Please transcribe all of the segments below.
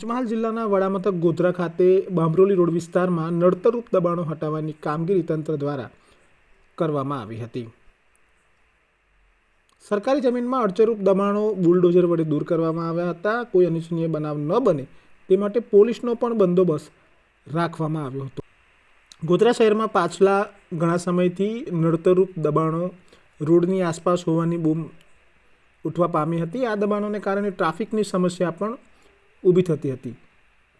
પંચમહાલ જિલ્લાના વડામથક ગોધરા ખાતે બામરોલી રોડ વિસ્તારમાં નડતરરૂપ દબાણો હટાવવાની કામગીરી તંત્ર દ્વારા કરવામાં આવી હતી. સરકારી જમીનમાં અડચરૂપ દબાણો બુલડોઝર વડે દૂર કરવામાં આવ્યા હતા. કોઈ અનિચ્છનીય બનાવ ન બને તે માટે પોલીસનો પણ બંદોબસ્ત રાખવામાં આવ્યો હતો. ગોધરા શહેરમાં પાછલા ઘણા સમયથી નડતરરૂપ દબાણો રોડની આસપાસ હોવાની બૂમ ઉઠવા પામી હતી. આ દબાણોને કારણે ટ્રાફિકની સમસ્યા પણ ઊભી થતી હતી.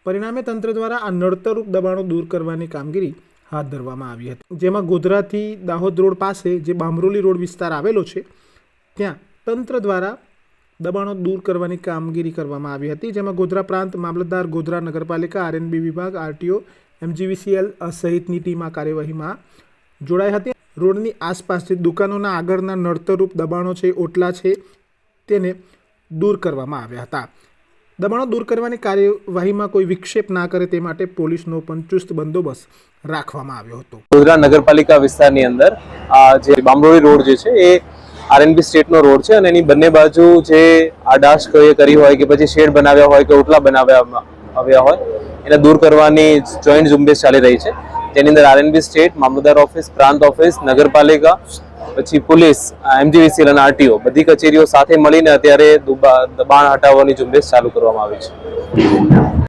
પરિણામે તંત્ર દ્વારા આ નડતરરૂપ દબાણો દૂર કરવાની કામગીરી હાથ ધરવામાં આવી હતી. જેમાં ગોધરાથી દાહોદ રોડ પાસે જે બામરોલી રોડ વિસ્તાર આવેલો છે, ત્યાં તંત્ર દ્વારા દબાણો દૂર કરવાની કામગીરી કરવામાં આવી હતી. જેમાં ગોધરા પ્રાંત મામલતદાર, ગોધરા નગરપાલિકા, આરએનબી વિભાગ, આરટીઓ, એમજીવીસીએલ સહિતની ટીમ આ કાર્યવાહીમાં જોડાઈ હતી. રોડની આસપાસ જે દુકાનોના આગળના નડતરરૂપ દબાણો છે, ઓટલા છે, તેને દૂર કરવામાં આવ્યા હતા. દબાણો દૂર કરવાની કાર્યવાહીમાં કોઈ વિક્ષેપ ના કરે તે માટે પોલીસનો પણ ચુસ્ત બંદોબસ્ત રાખવામાં આવ્યો હતો. ગોધરા નગરપાલિકા વિસ્તારની અંદર, આ જે બામરોળી રોડ જે છે, એ આરએનબી સ્ટેટનો રોડ છે અને એની બંને બાજુ જે આડાશ કોઈ કરી હોય કે પછી શેડ બનાવ્યા હોય કે ઓટલા બનાવ્યા આવ્યા હોય, એને દૂર કરવાની જોઈન્ટ ઝુંબેશ ચાલી રહી છે. તેની અંદર આરએનબી સ્ટેટ મામલતદાર ઓફિસ, પ્રાંત ઓફિસ, નગરપાલિકા, પછી પોલીસ એમજીવીસીએલ અને આરટીઓ બધી કચેરીઓ સાથે મળીને અત્યારે દુબા- દબાણ હટાવવાની ઝુંબેશ ચાલુ કરવામાં આવી છે.